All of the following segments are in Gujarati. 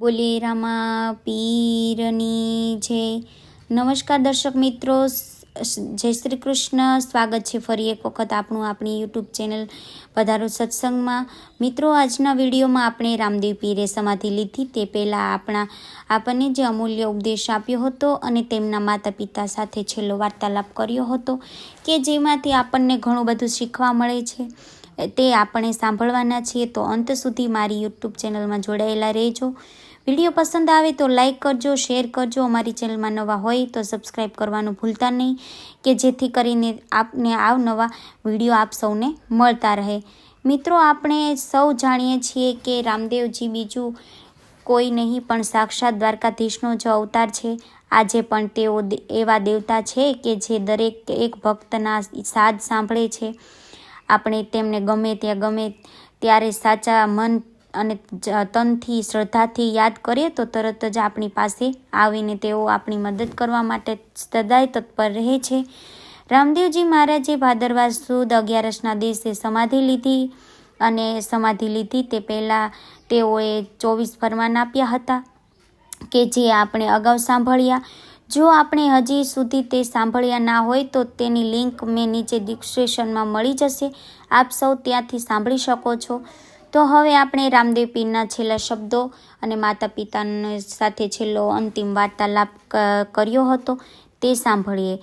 બોલે, રામા પીરની જય નમસ્કાર દર્શક મિત્રો જય શ્રી કૃષ્ણ. સ્વાગત છે ફરી એક વખત આપણું આપણી યુટ્યુબ ચેનલ પધારો સત્સંગમાં. મિત્રો, આજના વિડીયોમાં આપણે રામદેવ પીરે સમાધિ લીધી. તે પહેલાં આપણા, આપણને જે અમૂલ્ય ઉપદેશ આપ્યો હતો અને તેમના માતા પિતા સાથે છેલ્લો વાર્તાલાપ કર્યો હતો કે જેમાંથી આપણને ઘણું બધું શીખવા મળે છે. તે આપણે સાંભળવાના છીએ. તો અંત સુધી મારી યુટ્યુબ ચેનલમાં જોડાયેલા રહેજો. વીડિયો પસંદ આવે તો લાઇક કરજો, શેર કરજો. અમારી ચેનલમાં નવા હોય તો સબસ્ક્રાઈબ કરવાનું ભૂલતા નહીં, કે જેથી કરીને આપને નવા વીડિયો આપ સૌને મળતા રહે. મિત્રો, આપણે સૌ જાણીએ છીએ કે રામદેવજી બીજું કોઈ નહીં, પણ સાક્ષાત દ્વારકાધીશનો જ અવતાર છે. આજે પણ તેઓ એવા દેવતા છે કે જે દરેક એક ભક્તના સાદ સાંભળે છે. આપણે તેમને ગમે ત્યાં ગમે, ત્યારે સાચા મન અને તનથી, શ્રદ્ધાથી યાદ કરીએ તો તરત જ આપણી પાસે આવીને તેઓ આપણી મદદ કરવા માટે સદાય તત્પર રહે છે. રામદેવજી મહારાજે ભાદરવા સુદ અગિયારસના દિવસે સમાધિ લીધી અને સમાધિ લીધી તે પહેલાં તેઓએ ચોવીસ ફરમાન આપ્યા હતા કે જે આપણે અગાઉ સાંભળ્યા. જો આપણે હજી સુધી તે સાંભળ્યા ના હોય તો તેની લિંક મેં નીચે ડિસ્ક્રિપ્શનમાં મળી જશે. આપ સૌ ત્યાંથી સાંભળી શકો છો. તો હવે આપણે રામદેવ પીરના છેલ્લા શબ્દો અને માતા પિતાને સાથે છેલ્લો અંતિમ વાર્તાલાપ કર્યો હતો તે સાંભળીએ.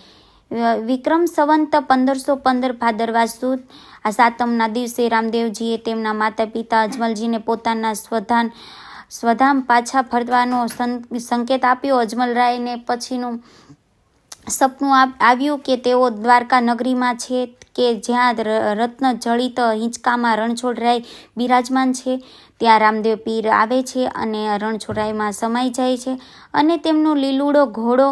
વિક્રમ સંવંત પંદરસો પંદર ભાદરવા સુદ, આ સાતમના દિવસે રામદેવજીએ તેમના માતા પિતા અજમલજીને પોતાના સ્વધાન સ્વધામ પાછા ફરવાનો સંકેત આપ્યો. અજમલરાયને પછીનું સપનું આવ્યું કે તેઓ દ્વારકા નગરીમાં છે કે જ્યાં રત્ન જડિત હિંચકામાં રણછોડરાય બિરાજમાન છે. ત્યાં રામદેવ પીર આવે છે અને રણછોડરાયમાં સમાઈ જાય છે અને તેમનો લીલુડો ઘોડો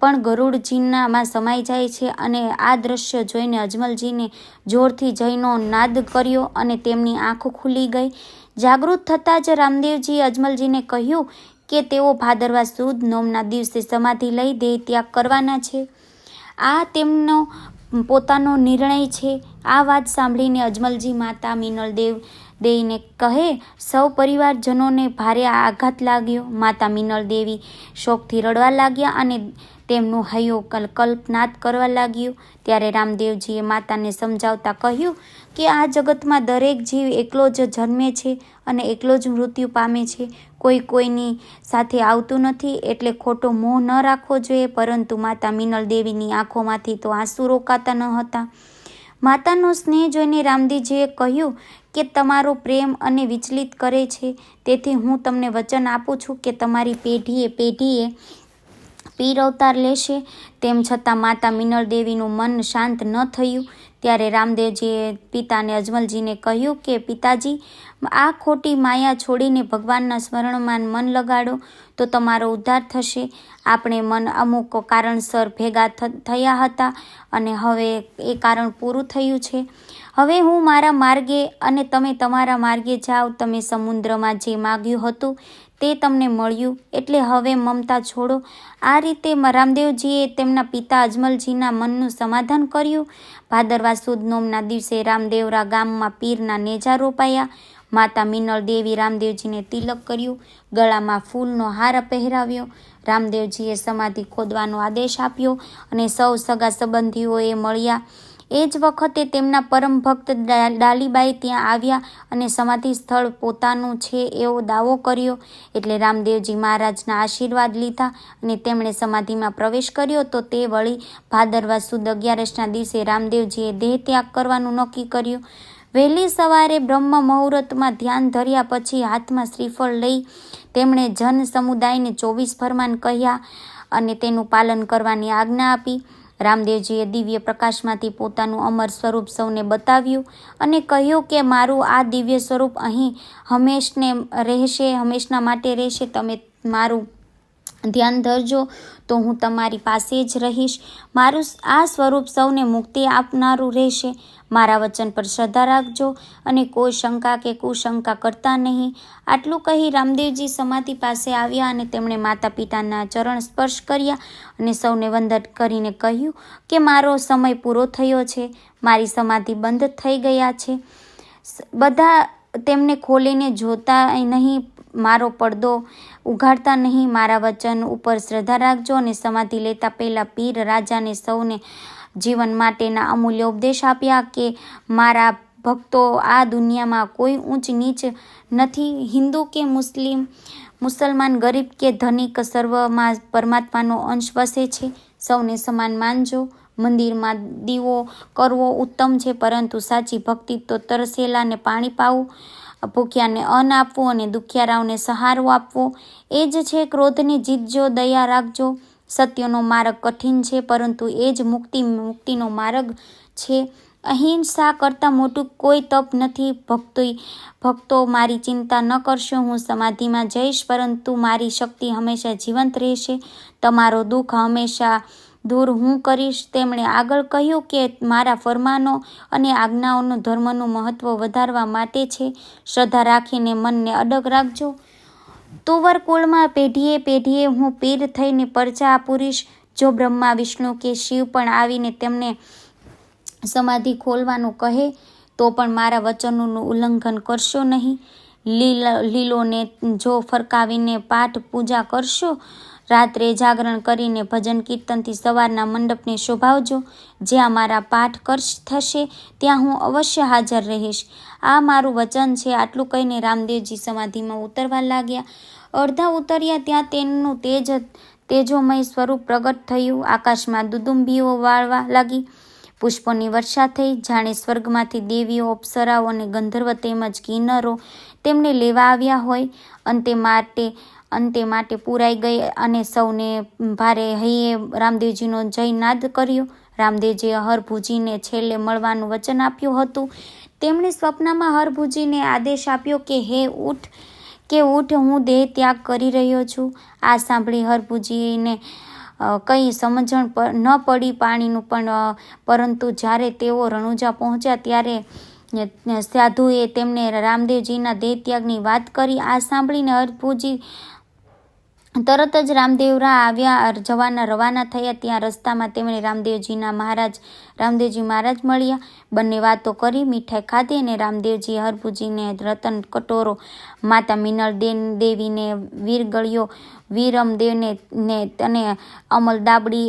પણ ગરુડજીનામાં સમાઈ જાય છે અને આ દ્રશ્ય જોઈને અજમલજીને જોરથી જયનો નાદ કર્યો અને તેમની આંખો ખુલી ગઈ. જાગૃત થતાં જ રામદેવજીએ અજમલજીને કહ્યું કે તેઓ ભાદરવા સુદ નોમના દિવસે સમાધિ લઈ દેહ ત્યાગ કરવાના છે. આ તેમનો પોતાનો નિર્ણય છે. આ વાત સાંભળીને અજમલજી માતા મિનલદેવ દેવીને કહે, સૌ પરિવારજનોને ભારે આઘાત લાગ્યો. માતા મિનલ દેવી શોકથી રડવા લાગ્યા અને તેમનું હૈયો કલ કલ્પનાદ કરવા લાગ્યું. ત્યારે રામદેવજીએ માતાને સમજાવતા કહ્યું કે આ જગતમાં દરેક જીવ એકલો જ જન્મે છે અને એકલો જ મૃત્યુ પામે છે. કોઈ કોઈની સાથે આવતું નથી એટલે ખોટો મોહ ન રાખવો જોઈએ, પરંતુ માતા મિનલ દેવીની આંખોમાંથી તો આંસુ રોકાતા ન હતા. માતાનો સ્નેહ જોઈને રામદેવજીએ કહ્યું કે તમારો પ્રેમ અને વિચલિત કરે છે. તેથી હું તમને વચન આપું છું કે તમારી પેઢીએ પેઢીએ પીર અવતાર લેશે. તેમ છતાં માતા મિનળ દેવીનું મન શાંત ન થયું. ત્યારે રામદેવજીએ પિતાને અજમલજીને કહ્યું કે, પિતાજી, આ ખોટી માયા છોડીને ભગવાનના સ્મરણમાં મન લગાડો, તો તમારો ઉદ્ધાર થશે. આપણે મન અમુક કારણસર ભેગા થયા હતા અને હવે એ કારણ પૂરું થયું છે. હવે હું મારા માર્ગે અને તમે તમારા માર્ગે જાઓ. તમે સમુદ્રમાં જે માગ્યું હતું તે તમને મળ્યું. એટલે હવે મમતા છોડો. આ રીતે રામદેવજીએ તેમના પિતા અજમલજીના મનનું સમાધાન કર્યું. ભાદરવા સુદ નોમના દિવસે રામદેવરા ગામમાં પીરના નેજા રોપાયા. માતા મિનળ દેવી રામદેવજીને તિલક કર્યું. ગળામાં ફૂલનો હાર પહેરાવ્યો. રામદેવજીએ સમાધિ ખોદવાનો આદેશ આપ્યો અને સૌ સગા સંબંધીઓએ મળ્યા. એ જ વખતે તેમના પરમ ભક્ત ડાલીબાઈ ત્યાં આવ્યા અને સમાધિ સ્થળ પોતાનું છે એવો દાવો કર્યો. એટલે રામદેવજી મહારાજના આશીર્વાદ લીધા અને તેમણે સમાધિમાં પ્રવેશ કર્યો તો તે વળી ભાદરવા સુદ અગિયારસના દિવસે રામદેવજીએ દેહ ત્યાગ કરવાનું નક્કી કર્યું. વહેલી સવારે બ્રહ્મ મુહૂર્તમાં ધ્યાન ધર્યા પછી હાથમાં શ્રીફળ લઈ તેમણે જન સમુદાયને ચોવીસ ફરમાન કહ્યા અને તેનું પાલન કરવાની આજ્ઞા આપી. રામદેવજીએ દિવ્ય પ્રકાશમાંથી પોતાનું અમર સ્વરૂપ સૌને બતાવ્યું અને કહ્યું કે, મારું આ દિવ્ય સ્વરૂપ અહીં હંમેશને રહેશે, હંમેશના માટે રહેશે. તમે મારું ધ્યાન ધરજો તો હું તમારી પાસે જ રહીશ. મારું આ સ્વરૂપ સૌને મુક્તિ આપનારું રહેશે. મારા વચન પર શ્રદ્ધા રાખજો અને કોઈ શંકા કે કુશંકા કરતા નહીં. આટલું કહી રામદેવજી સમાધિ પાસે આવ્યા અને તેમણે માતા પિતાના ચરણ સ્પર્શ કર્યા અને સૌને વંદન કરીને કહ્યું કે મારો સમય પૂરો થયો છે. મારી સમાધિ બંધ થઈ ગયા છે. બધા તેમને ખોલીને જોતા નહીં મારો પડદો ઉઘાડતા નહીં. મારા વચન ઉપર શ્રદ્ધા રાખજો અને સમાધિ લેતા પહેલાં પીર રાજાને સૌને જીવન માટેના અમૂલ્ય ઉપદેશ આપ્યા કે મારા ભક્તો આ દુનિયામાં કોઈ ઊંચ નીચ નથી. હિન્દુ કે મુસ્લિમ, મુસલમાન, ગરીબ કે ધનિક, સર્વમાં પરમાત્માનો અંશ વસે છે. સૌને સમાન માનજો. મંદિરમાં દીવો કરવો ઉત્તમ છે, પરંતુ સાચી ભક્તિ તો તરસેલાને પાણી પાવું. ભૂખ્યાને અન્ન આપવું અને દુખિયારાઓને સહારો આપવો, એ જ છે ક્રોધને જીતજો દયા રાખજો. સત્યનો માર્ગ કઠિન છે, પરંતુ એ જ મુક્તિ, મુક્તિનો માર્ગ છે. અહિંસા કરતાં મોટું કોઈ તપ નથી. ભક્તો ભક્તો મારી ચિંતા ન કરશો, હું સમાધિમાં જઈશ, પરંતુ મારી શક્તિ હંમેશા જીવંત રહેશે. તમારો દુઃખ હંમેશા દૂર હું કરીશ તેમણે આગળ કહ્યું કે મારા ફરમાનો અને આજ્ઞાઓનું ધર્મનું મહત્ત્વ વધારવા માટે છે. શ્રદ્ધા રાખીને મનને અડગ રાખજો. તુવર કુળમાં પેઢીએ પેઢીએ હું પીર થઈને પરચા પૂરીશ. જો બ્રહ્મા, વિષ્ણુ કે શિવ પણ આવીને તેમને સમાધિ ખોલવાનું કહે, તો પણ મારા વચનોનું ઉલ્લંઘન કરશો નહીં. લીલા, લીલોને જો ફરકાવીને પાઠ પૂજા કરશો રાત્રે જાગરણ કરીને ભજન કીર્તનથી સવારના મંડપને શોભાવજો. જ્યાં મારા પાઠ કરશ થશે, ત્યાં હું અવશ્ય હાજર રહીશ. આ મારું વચન છે, આટલું કહીને રામદેવજી સમાધિમાં ઉતરવા લાગ્યા. અડધા ઉતર્યા ત્યાં તેમનું તેજ તેજોમય સ્વરૂપ પ્રગટ થયું. આકાશમાં દુદુંબીઓ વાળવા લાગી. પુષ્પોની વર્ષા થઈ. જાણે સ્વર્ગમાંથી દેવીઓ, અપ્સરાઓ અને ગંધર્વ તેમજ કિન્નરો તેમને લેવા આવ્યા હોય. અંતે માટે અંતે માટે પુરાઈ ગઈ અને સૌને ભારે હૈયે રામદેવજીનો જયનાદ કર્યો. રામદેવજીએ હરભુજીને છેલ્લે મળવાનું વચન આપ્યું હતું. તેમણે સ્વપ્નમાં હરભુજીને આદેશ આપ્યો કે, હે, ઉઠ, કે ઉઠ, હું દેહ ત્યાગ કરી રહ્યો છું. આ સાંભળી હરભુજીને કંઈ સમજણ ન પડી પાણીનું પણ પરંતુ જ્યારે તેઓ રણુજા પહોંચ્યા ત્યારે સાધુએ તેમને રામદેવજીના દેહ ત્યાગની વાત કરી. આ સાંભળીને હરભુજી તરત જ રામદેવરા આવ્યા જવાના રવાના થયા. ત્યાં રસ્તામાં તેમણે રામદેવજીના મહારાજ, રામદેવજી મહારાજ મળ્યા. બંને વાતો કરી, મીઠાઈ ખાધી અને રામદેવજી હરભુજીને રતન કટોરો, માતા મિનળ દે દેવીને વીરગળ્યો વીરમદેવને ને અને અમલ દાબડી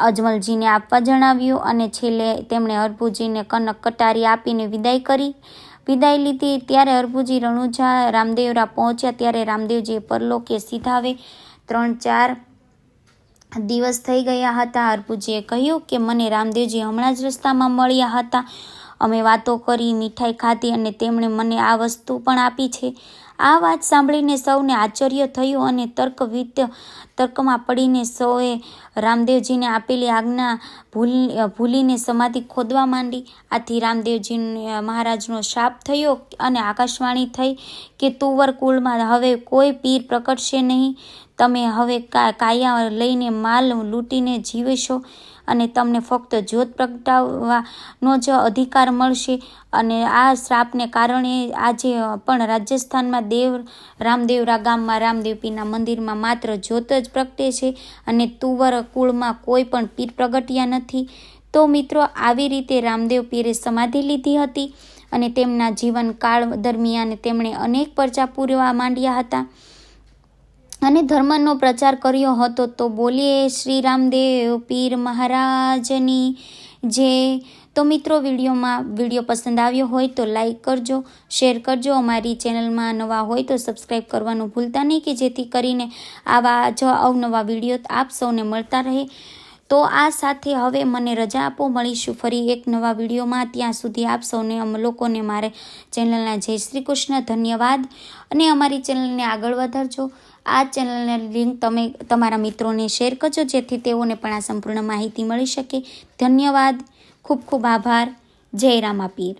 અજમલજીને આપવા જણાવ્યું અને છેલ્લે તેમણે હરભુજીને કનક કટારી આપીને વિદાય કરી. વિદાય લીધી ત્યારે હરભુજી રણુજા રામદેવરા પહોંચ્યા ત્યારે રામદેવજીએ પરલોકે સીધાવે ત્રણ ચાર દિવસ થઈ ગયા હતા. હરભુજીએ કહ્યું કે મને રામદેવજી હમણાં જ રસ્તામાં મળ્યા હતા. અમે વાતો કરી, મીઠાઈ ખાધી અને તેમણે મને આ વસ્તુ પણ આપી છે. આ વાત સાંભળીને સૌને આશ્ચર્ય થયું અને તર્કવિદ તર્કમાં પડીને સૌએ રામદેવજીને આપેલી આજ્ઞા ભૂલ, ભૂલીને સમાધિ ખોદવા માંડી. આથી રામદેવજી મહારાજનો શાપ થયો અને આકાશવાણી થઈ કે, તુવર કુળમાં હવે કોઈ પીર પ્રકટશે નહીં. તમે હવે કાયા લઈને માલ લૂંટીને જીવશો. અને તમને ફક્ત જ્યોત પ્રગટાવવાનો જ અધિકાર મળશે. અને આ શ્રાપને કારણે આજે પણ રાજસ્થાનમાં દેવ, રામદેવરા ગામમાં રામદેવ પીરના મંદિરમાં માત્ર જ્યોત જ પ્રગટે છે અને તુવર કુળમાં કોઈ પણ પીર પ્રગટ્યા નથી. તો મિત્રો, આવી રીતે રામદેવ પીરે સમાધિ લીધી હતી અને તેમના જીવનકાળ દરમિયાન તેમણે અનેક પરચા પૂરવા માંડ્યા હતા. અને ધર્મનો પ્રચાર કર્યો હતો, તો બોલીએ શ્રી રામદેવ પીર મહારાજની જે. તો મિત્રો, વિડીયોમાં વીડિયો પસંદ આવ્યો હોય તો લાઈક કરજો, શેર કરજો. અમારી ચેનલમાં નવા હોય તો સબસ્ક્રાઈબ કરવાનું ભૂલતા નહીં, કે જેથી કરીને આવા જ અવનવા વીડિયો આપ સૌને મળતા રહે. તો આ સાથે હવે મને રજા આપો. મળીશું ફરી એક નવા વિડીયોમાં. ત્યાં સુધી આપ સૌને, અમ લોકોને મારે ચેનલના જય શ્રી કૃષ્ણ ધન્યવાદ. અને અમારી ચેનલને આગળ વધારજો. આ ચેનલને લિંક તમે તમારા મિત્રોને શેર કરજો, જેથી તેઓને પણ આ સંપૂર્ણ માહિતી મળી શકે. ધન્યવાદ. ખૂબ ખૂબ આભાર. જય રામાપીર.